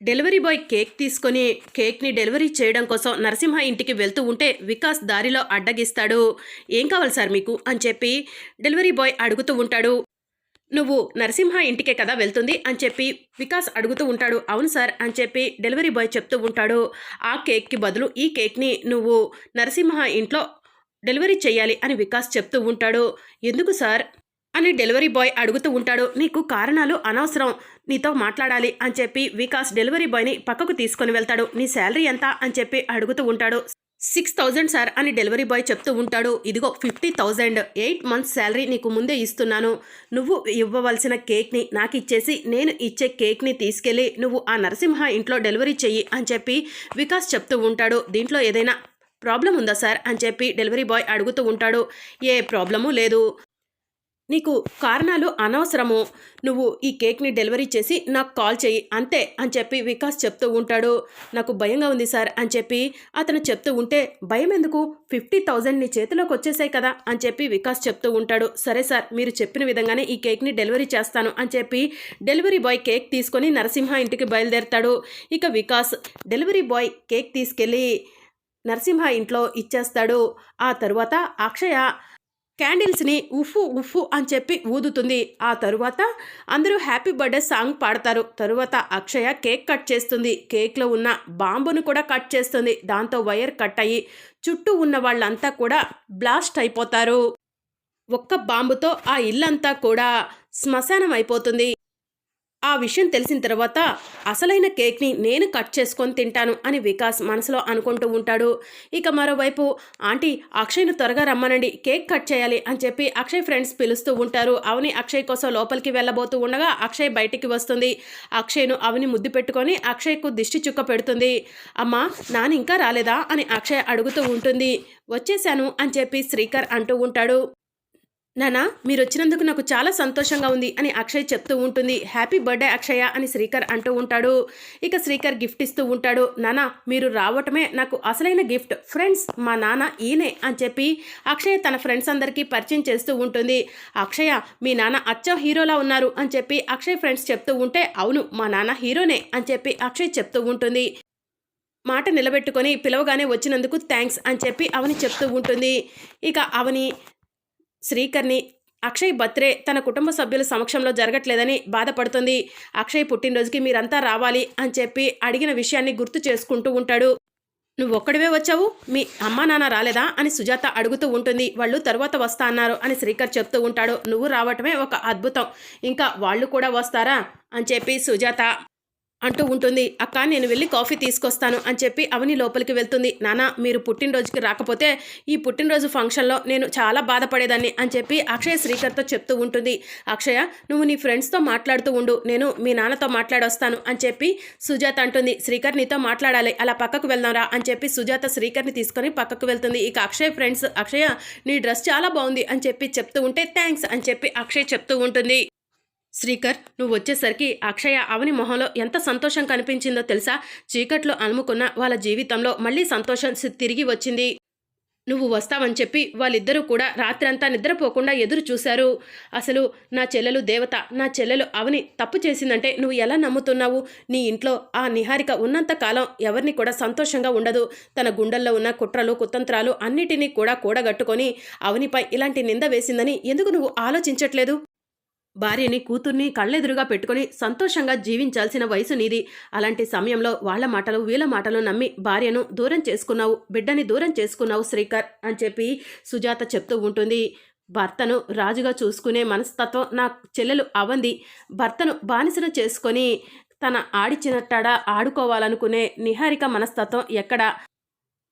Delivery boy cake తీసుకొని కేక్ని delivery చేయడం కోసం నరసింహ ఇంటికి వెళ్తూ ఉంటే వికాస్ దారిలో అడ్డగిస్తాడు. ఏం కావాలి సార్ మీకు? అని చెప్పి డెలివరీ బాయ్ అడుగుతూ ఉంటాడు. నువ్వు నరసింహ ఇంటికే కదా వెళ్తుంది? అని చెప్పి వికాస్ అడుగుతూ ఉంటాడు. అవును సార్ అని చెప్పి డెలివరీ బాయ్ చెప్తూ ఉంటాడు. ఆ కేక్కి బదులు ఈ కేక్ని నువ్వు నరసింహ ఇంట్లో డెలివరీ చేయాలి అని వికాస్ చెప్తూ ఉంటాడు. ఎందుకు సార్? అని డెలివరీ బాయ్ అడుగుతూ ఉంటాడు. నీకు కారణాలు అనవసరం. నీతో మాట్లాడాలి అని చెప్పి వికాస్ డెలివరీ బాయ్ని పక్కకు తీసుకొని వెళ్తాడు. నీ శాలరీ ఎంత అని చెప్పి అడుగుతూ ఉంటాడు. సిక్స్ థౌజండ్ సార్ అని డెలివరీ బాయ్ చెప్తూ ఉంటాడు. ఇదిగో fifty thousand. Eight months salary నీకు ముందే ఇస్తున్నాను. నువ్వు ఇవ్వవలసిన కేక్ని నాకు ఇచ్చేసి నేను ఇచ్చే కేక్ని తీసుకెళ్ళి నువ్వు ఆ నరసింహ ఇంట్లో డెలివరీ చెయ్యి అని చెప్పి వికాస్ చెప్తూ ఉంటాడు. దీంట్లో ఏదైనా ప్రాబ్లం ఉందా సార్ అని చెప్పి డెలివరీ బాయ్ అడుగుతూ ఉంటాడు. ఏ ప్రాబ్లము లేదు. నీకు కారణాలు అనవసరము. నువ్వు ఈ కేక్ని డెలివరీ చేసి నాకు కాల్ చేయి. అంతే అని చెప్పి వికాస్ చెప్తూ ఉంటాడు. నాకు భయంగా ఉంది సార్ అని చెప్పి అతను చెప్తూ ఉంటే భయం ఎందుకు? ఫిఫ్టీ థౌజండ్ నీ చేతిలోకి వచ్చేసాయి కదా అని చెప్పి వికాస్ చెప్తూ ఉంటాడు. సరే సార్ మీరు చెప్పిన విధంగానే ఈ కేక్ని డెలివరీ చేస్తాను అని చెప్పి డెలివరీ బాయ్ కేక్ తీసుకొని నరసింహ ఇంటికి బయలుదేరతాడు. ఇక వికాస్ డెలివరీ బాయ్ కేక్ తీసుకెళ్ళి నరసింహ ఇంట్లో ఇచ్చేస్తాడు. ఆ తరువాత అక్షయ క్యాండిల్స్ని ఉఫు ఉఫు అని చెప్పి ఊదుతుంది. ఆ తరువాత అందరూ హ్యాపీ బర్త్డే సాంగ్ పాడతారు. తరువాత అక్షయ కేక్ కట్ చేస్తుంది. కేక్లో ఉన్న బాంబును కూడా కట్ చేస్తుంది. దాంతో వైర్ కట్ అయ్యి చుట్టూ ఉన్న వాళ్ళంతా కూడా బ్లాస్ట్ అయిపోతారు. ఒక్క బాంబుతో ఆ ఇల్లంతా కూడా శ్మశానం అయిపోతుంది. ఆ విషయం తెలిసిన తర్వాత అసలైన కేక్ని నేను కట్ చేసుకొని తింటాను అని వికాస్ మనసులో అనుకుంటూ ఉంటాడు. ఇక మరోవైపు ఆంటీ అక్షయ్ను త్వరగా రమ్మనండి కేక్ కట్ చేయాలి అని చెప్పి అక్షయ్ ఫ్రెండ్స్ పిలుస్తూ ఉంటారు. అవని అక్షయ్ కోసం లోపలికి వెళ్ళబోతూ ఉండగా అక్షయ్ బయటికి వస్తుంది. అక్షయ్ను అవని ముద్దు పెట్టుకొని అక్షయ్కు దిష్టి చుక్క పెడుతుంది. అమ్మా నాన్న ఇంకా రాలేదా? అని అక్షయ్ అడుగుతూ ఉంటుంది. వచ్చేశాను అని చెప్పి శ్రీకర్ అంటూ ఉంటాడు. నానా మీరు వచ్చినందుకు నాకు చాలా సంతోషంగా ఉంది అని అక్షయ్ చెప్తూ ఉంటుంది. హ్యాపీ బర్త్డే అక్షయ అని శ్రీకర్ అంటూ ఉంటాడు. ఇక శ్రీకర్ గిఫ్ట్ ఇస్తూ ఉంటాడు. నానా మీరు రావటమే నాకు అసలైన గిఫ్ట్. ఫ్రెండ్స్ మా నాన్న ఈయనే అని చెప్పి అక్షయ తన ఫ్రెండ్స్ అందరికీ పరిచయం చేస్తూ ఉంటుంది. అక్షయ మీ నాన్న అచ్చ హీరోలా ఉన్నారు అని చెప్పి అక్షయ్ ఫ్రెండ్స్ చెప్తూ ఉంటే అవును మా నాన్న హీరోనే అని చెప్పి అక్షయ్ చెప్తూ ఉంటుంది. మాట నిలబెట్టుకొని పిలవగానే వచ్చినందుకు థ్యాంక్స్ అని చెప్పి అవని చెప్తూ ఉంటుంది. ఇక అవని శ్రీకర్ని అక్షయ్ బర్త్డే తన కుటుంబ సభ్యుల సమక్షంలో జరగట్లేదని బాధపడుతుంది. అక్షయ్ పుట్టినరోజుకి మీరంతా రావాలి అని చెప్పి అడిగిన విషయాన్ని గుర్తు చేసుకుంటూ ఉంటాడు. నువ్వు ఒక్కడివే వచ్చావు? మీ అమ్మా నాన్న రాలేదా? అని సుజాత అడుగుతూ ఉంటుంది. వాళ్ళు తరువాత వస్తా అన్నారు అని శ్రీకర్ చెప్తూ ఉంటాడు. నువ్వు రావటమే ఒక అద్భుతం. ఇంకా వాళ్ళు కూడా వస్తారా? అని చెప్పి సుజాత అంటూ ఉంటుంది. అక్క నేను వెళ్ళి కాఫీ తీసుకొస్తాను అని చెప్పి అవని లోపలికి వెళ్తుంది. నాన్న మీరు పుట్టినరోజుకి రాకపోతే ఈ పుట్టినరోజు ఫంక్షన్లో నేను చాలా బాధపడేదాన్ని అని చెప్పి అక్షయ శ్రీకర్తో చెప్తూ ఉంటుంది. అక్షయ నువ్వు నీ ఫ్రెండ్స్తో మాట్లాడుతూ ఉండు. నేను మీ నాన్నతో మాట్లాడొస్తాను అని చెప్పి సుజాత అంటుంది. శ్రీకర్ నీతో మాట్లాడాలి. అలా పక్కకు వెళ్దాంరా అని చెప్పి సుజాత శ్రీకర్ని తీసుకొని పక్కకు వెళ్తుంది. ఇక అక్షయ్ ఫ్రెండ్స్ అక్షయ నీ డ్రెస్ చాలా బాగుంది అని చెప్పి చెప్తూ ఉంటే థ్యాంక్స్ అని చెప్పి అక్షయ్ చెప్తూ ఉంటుంది. శ్రీకర్ నువ్వు వచ్చేసరికి అక్షయ అవని మొహంలో ఎంత సంతోషం కనిపించిందో తెలుసా? చీకట్లో అలుముకున్న వాళ్ళ జీవితంలో మళ్ళీ సంతోషం తిరిగి వచ్చింది. నువ్వు వస్తావని చెప్పి వాళ్ళిద్దరూ కూడా రాత్రంతా నిద్రపోకుండా ఎదురు చూశారు. అసలు నా చెల్లెలు దేవత నా చెల్లెలు అవని తప్పు చేసిందంటే నువ్వు ఎలా నమ్ముతున్నావు? నీ ఇంట్లో ఆ నిహారిక ఉన్నంత కాలం ఎవరిని కూడా సంతోషంగా ఉండదు. తన గుండెల్లో ఉన్న కుట్రలు కుతంత్రాలు అన్నిటినీ కూడా కూడగట్టుకొని అవనిపై ఇలాంటి నింద వేసిందని ఎందుకు నువ్వు ఆలోచించట్లేదు? భార్యని కూతుర్ని కళ్ళెదురుగా పెట్టుకొని సంతోషంగా జీవించాల్సిన వయసు నీది. అలాంటి సమయంలో వాళ్ళ మాటలు వీళ్ళ మాటలు నమ్మి భార్యను దూరం చేసుకున్నావు బిడ్డని దూరం చేసుకున్నావు శ్రీకర్ అని చెప్పి సుజాత చెప్తూ ఉంటుంది. భర్తను రాజుగా చూసుకునే మనస్తత్వం నా చెల్లెలు అవంది. భర్తను బానిసను చేసుకొని తన ఆడిచినట్టడా ఆడుకోవాలనుకునే నిహారిక మనస్తత్వం ఎక్కడ?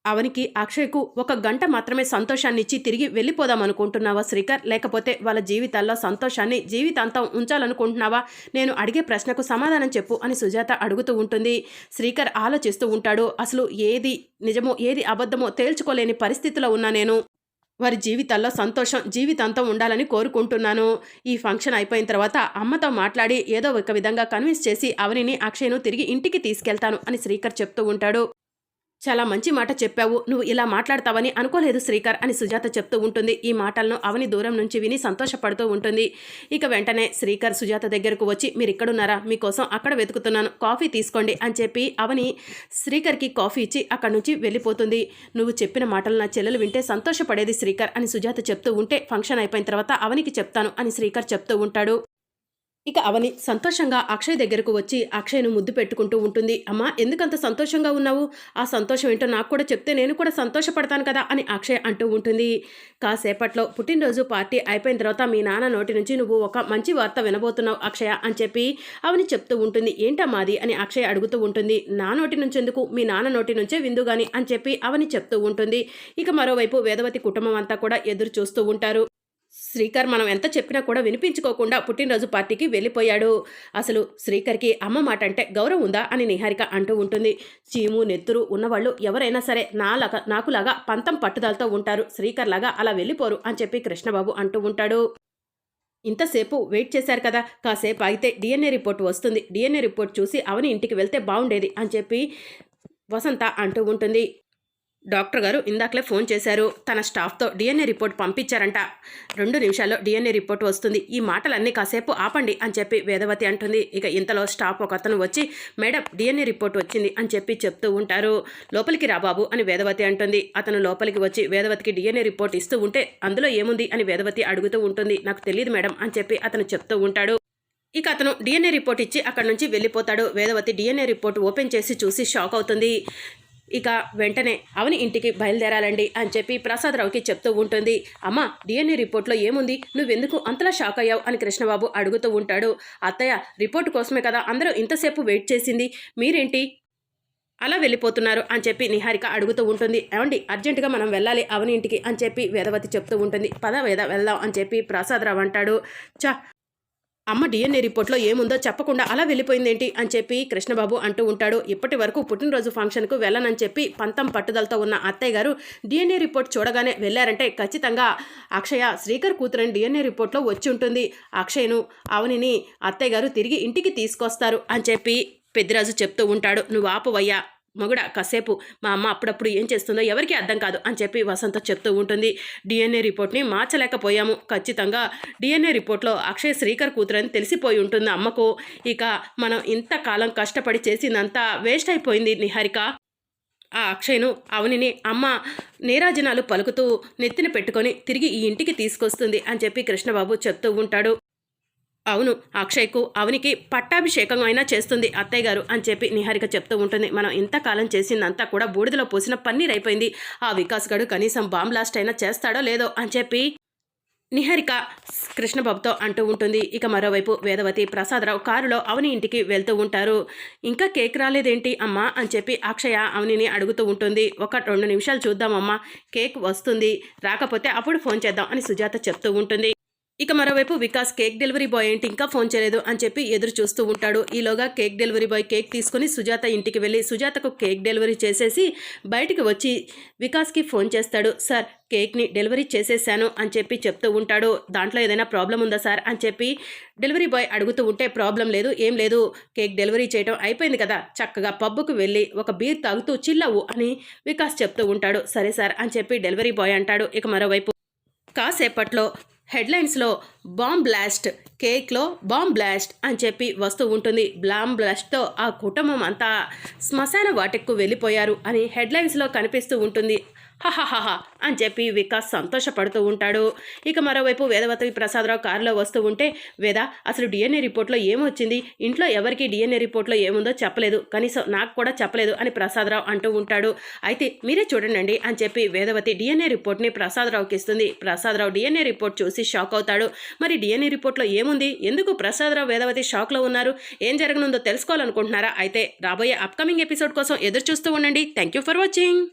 అవనికి అక్షయ్కు ఒక గంట మాత్రమే సంతోషాన్ని ఇచ్చి తిరిగి వెళ్ళిపోదాం అనుకుంటున్నావా శ్రీకర్? లేకపోతే వాళ్ళ జీవితాల్లో సంతోషాన్ని జీవితాంతం ఉంచాలనుకుంటున్నావా? నేను అడిగే ప్రశ్నకు సమాధానం చెప్పు అని సుజాత అడుగుతూ ఉంటుంది. శ్రీకర్ ఆలోచిస్తూ ఉంటాడు. అసలు ఏది నిజమో ఏది అబద్ధమో తేల్చుకోలేని పరిస్థితిలో ఉన్నా నేను. వారి జీవితాల్లో సంతోషం జీవితాంతం ఉండాలని కోరుకుంటున్నాను. ఈ ఫంక్షన్ అయిపోయిన తర్వాత అమ్మతో మాట్లాడి ఏదో ఒక విధంగా కన్విన్స్ చేసి అవనిని అక్షయ్ను తిరిగి ఇంటికి తీసుకెళ్తాను అని శ్రీకర్ చెప్తూ ఉంటాడు. చాలా మంచి మాట చెప్పావు. నువ్వు ఇలా మాట్లాడతావని అనుకోలేదు శ్రీకర్ అని సుజాత చెప్తూ ఉంటుంది. ఈ మాటలను అవని దూరం నుంచి విని సంతోషపడుతూ ఉంటుంది. ఇక వెంటనే శ్రీకర్ సుజాత దగ్గరకు వచ్చి మీరు ఇక్కడున్నారా మీకోసం అక్కడ వెతుకుతున్నాను. కాఫీ తీసుకోండి అని చెప్పి అవని శ్రీకర్కి కాఫీ ఇచ్చి అక్కడి నుంచి వెళ్ళిపోతుంది. నువ్వు చెప్పిన మాటలు నా చెల్లెలు వింటే సంతోషపడేది శ్రీకర్ అని సుజాత చెప్తూ ఉంటే ఫంక్షన్ అయిపోయిన తర్వాత అవనికి చెప్తాను అని శ్రీకర్ చెప్తూ ఉంటాడు. ఇక అవని సంతోషంగా అక్షయ్ దగ్గరకు వచ్చి అక్షయ్ను ముద్దు పెట్టుకుంటూ ఉంటుంది. అమ్మా ఎందుకంత సంతోషంగా ఉన్నావు? ఆ సంతోషం ఏంటో నాకు కూడా చెప్తే నేను కూడా సంతోషపడతాను కదా అని అక్షయ్ అంటూ ఉంటుంది. కాసేపట్లో పుట్టినరోజు పార్టీ అయిపోయిన తర్వాత మీ నాన్న నోటి నుంచి నువ్వు ఒక మంచి వార్త వినబోతున్నావు అక్షయ అని చెప్పి అవని చెప్తూ ఉంటుంది. ఏంటా మాది అని అక్షయ్ అడుగుతూ ఉంటుంది. నా నోటి నుంచి ఎందుకు? మీ నాన్న నోటి నుంచే విందు గాని అని చెప్పి అవని చెప్తూ ఉంటుంది. ఇక మరోవైపు వేదవతి కుటుంబం అంతా కూడా ఎదురు చూస్తూ ఉంటారు. శ్రీకర్ మనం ఎంత చెప్పినా కూడా వినిపించుకోకుండా పుట్టినరోజు పార్టీకి వెళ్ళిపోయాడు. అసలు శ్రీకర్కి అమ్మ మాట అంటే గౌరవం ఉందా అని నిహారిక అంటూ ఉంటుంది. చీము నెత్తురు ఉన్నవాళ్ళు ఎవరైనా సరే నాలాగా నాకులాగా పంతం పట్టుదలతో ఉంటారు. శ్రీకర్ లాగా అలా వెళ్ళిపోరు అని చెప్పి కృష్ణబాబు అంటూ ఉంటాడు. ఇంతసేపు వెయిట్ చేశారు కదా. కాసేపు అయితే డిఎన్ఏ రిపోర్ట్ వస్తుంది. డిఎన్ఏ రిపోర్ట్ చూసి అవని ఇంటికి వెళ్తే బాగుండేది అని చెప్పి వసంత అంటూ ఉంటుంది. డాక్టర్ గారు ఇందాకలే ఫోన్ చేశారు. తన స్టాఫ్తో డిఎన్ఏ రిపోర్ట్ పంపించారంట. రెండు నిమిషాల్లో డిఎన్ఏ రిపోర్ట్ వస్తుంది. ఈ మాటలన్నీ కాసేపు ఆపండి అని చెప్పి వేదవతి అంటుంది. ఇక ఇంతలో స్టాఫ్ ఒక అతను వచ్చి మేడం డిఎన్ఏ రిపోర్ట్ వచ్చింది అని చెప్పి చెప్తూ ఉంటారు. లోపలికి రా బాబు అని వేదవతి అంటుంది. అతను లోపలికి వచ్చి వేదవతికి డిఎన్ఏ రిపోర్ట్ ఇస్తూ ఉంటే అందులో ఏముంది అని వేదవతి అడుగుతూ ఉంటుంది. నాకు తెలియదు మేడం అని చెప్పి అతను చెప్తూ ఉంటాడు. ఇక అతను డిఎన్ఏ రిపోర్ట్ ఇచ్చి అక్కడి నుంచి వెళ్ళిపోతాడు. వేదవతి డిఎన్ఏ రిపోర్ట్ ఓపెన్ చేసి చూసి షాక్ అవుతుంది. ఇక వెంటనే అవని ఇంటికి బయలుదేరాలండి అని చెప్పి ప్రసాదరావుకి చెప్తూ ఉంటుంది. అమ్మ డిఎన్ఏ రిపోర్ట్లో ఏముంది? నువ్వెందుకు అంతలా షాక్ అయ్యావు? అని కృష్ణబాబు అడుగుతూ ఉంటాడు. అత్తయ్య రిపోర్ట్ కోసమే కదా అందరూ ఇంతసేపు వెయిట్ చేసింది. మీరేంటి? అలా వెళ్ళిపోతున్నారు అని చెప్పి నిహారిక అడుగుతూ ఉంటుంది. ఏమండి అర్జెంటుగా మనం వెళ్ళాలి అవని ఇంటికి అని చెప్పి వేదవతి చెప్తూ ఉంటుంది. పద వేద వెళ్దాం అని చెప్పి ప్రసాదరావు అంటాడు. చా అమ్మ డిఎన్ఏ రిపోర్ట్లో ఏముందో చెప్పకుండా అలా వెళ్ళిపోయిందేంటి అని చెప్పి కృష్ణబాబు అంటూ ఉంటాడు. ఇప్పటి వరకు పుట్టినరోజు ఫంక్షన్కు వెళ్ళనని చెప్పి పంతం పట్టుదలతో ఉన్న అత్తయ్య గారు డిఎన్ఏ రిపోర్ట్ చూడగానే వెళ్ళారంటే ఖచ్చితంగా అక్షయ శ్రీకర్ కూతురని డిఎన్ఏ రిపోర్ట్లో వచ్చి ఉంటుంది. అక్షయ్ను అవనిని అత్తయ్య గారు తిరిగి ఇంటికి తీసుకొస్తారు అని చెప్పి పెద్దిరాజు చెప్తూ ఉంటాడు. నువ్వు ఆపువయ్యా మొగుడ కాసేపు మా అమ్మ అప్పుడప్పుడు ఏం చేస్తుందో ఎవరికి అర్థం కాదు అని చెప్పి వసంత చెప్తూ ఉంటుంది. డిఎన్ఏ రిపోర్ట్ని మార్చలేకపోయాము. ఖచ్చితంగా డిఎన్ఏ రిపోర్ట్లో అక్షయ్ శ్రీకర్ కూతురని తెలిసిపోయి ఉంటుంది అమ్మకు. ఇక మనం ఇంతకాలం కష్టపడి చేసిందంతా వేస్ట్ అయిపోయింది నిహారిక. ఆ అక్షయ్ను అవనిని అమ్మ నీరాజనాలు పలుకుతూ నెత్తిన పెట్టుకొని తిరిగి ఈ ఇంటికి తీసుకొస్తుంది అని చెప్పి కృష్ణబాబు చెప్తూ ఉంటాడు. అవును అక్షయ్కు అవనికి పట్టాభిషేకం అయినా చేస్తుంది అత్తయ్య గారు అని చెప్పి నిహారిక చెప్తూ ఉంటుంది మనం ఇంతకాలం చేసిందంతా కూడా బూడిదలో పోసిన పన్నీర్ అయిపోయింది. ఆ వికాస్ గడు కనీసం బాంబ్ బ్లాస్ట్ అయినా చేస్తాడో లేదో అని చెప్పి నిహారిక కృష్ణబాబుతో అంటూ ఉంటుంది. ఇక మరోవైపు వేదవతి ప్రసాదరావు కారులో అవని ఇంటికి వెళ్తూ ఉంటారు. ఇంకా కేక్ రాలేదేంటి అమ్మా అని చెప్పి అక్షయ అవనిని అడుగుతూ ఉంటుంది. ఒక రెండు నిమిషాలు చూద్దామమ్మా కేక్ వస్తుంది. రాకపోతే అప్పుడు ఫోన్ చేద్దాం అని సుజాత చెప్తూ ఉంటుంది. ఇక మరోవైపు వికాస్ కేక్ డెలివరీ బాయ్ ఏంటి ఇంకా ఫోన్ చేయలేదు అని చెప్పి ఎదురు చూస్తూ ఉంటాడు. ఈలోగా కేక్ డెలివరీ బాయ్ కేక్ తీసుకుని సుజాత ఇంటికి వెళ్ళి సుజాతకు కేక్ డెలివరీ చేసేసి బయటికి వచ్చి వికాస్కి ఫోన్ చేస్తాడు. సార్ కేక్ని డెలివరీ చేసేసాను అని చెప్పి చెప్తూ ఉంటాడు. దాంట్లో ఏదైనా ప్రాబ్లం ఉందా సార్? అని చెప్పి డెలివరీ బాయ్ అడుగుతూ ఉంటే ప్రాబ్లం లేదు ఏం లేదు కేక్ డెలివరీ చేయడం అయిపోయింది కదా చక్కగా పబ్బుకు వెళ్ళి ఒక బీర్ తాగుతూ చిల్లవు అని వికాస్ చెప్తూ ఉంటాడు. సరే సార్ అని చెప్పి డెలివరీ బాయ్ అంటాడు. ఇక మరోవైపు కాసేపట్లో హెడ్లైన్స్లో బాంబ్ బ్లాస్ట్ కేక్లో బాంబ్ బ్లాస్ట్ అని చెప్పి వస్తూ ఉంటుంది. బాంబ్ బ్లాస్ట్తో ఆ కుటుంబం అంతా శ్మశాన వాటికు వెళ్ళిపోయారు అని హెడ్లైన్స్లో కనిపిస్తూ ఉంటుంది. హహహహ అని చెప్పి వికాస్ సంతోషపడుతూ ఉంటాడు. ఇక మరోవైపు వేదవతి ప్రసాదరావు కారులో వస్తూ ఉంటే వేద అసలు డిఎన్ఏ రిపోర్ట్లో ఏమొచ్చింది? ఇంట్లో ఎవరికి డిఎన్ఏ రిపోర్ట్లో ఏముందో చెప్పలేదు. కనీసం నాకు కూడా చెప్పలేదు అని ప్రసాదరావు అంటూ ఉంటాడు. అయితే మీరే చూడండి అని చెప్పి వేదవతి డిఎన్ఏ రిపోర్ట్ని ప్రసాదరావుకి ఇస్తుంది. ప్రసాదరావు డిఎన్ఏ రిపోర్ట్ చూసి షాక్ అవుతాడు. మరి డిఎన్ఏ రిపోర్ట్లో ఏముంది? ఎందుకు ప్రసాదరావు వేదవతి షాక్లో ఉన్నారు? ఏం జరగనుందో తెలుసుకోవాలనుకుంటున్నారా? అయితే రాబోయే అప్కమింగ్ ఎపిసోడ్ కోసం ఎదురు చూస్తూ ఉండండి. Thank you for watching.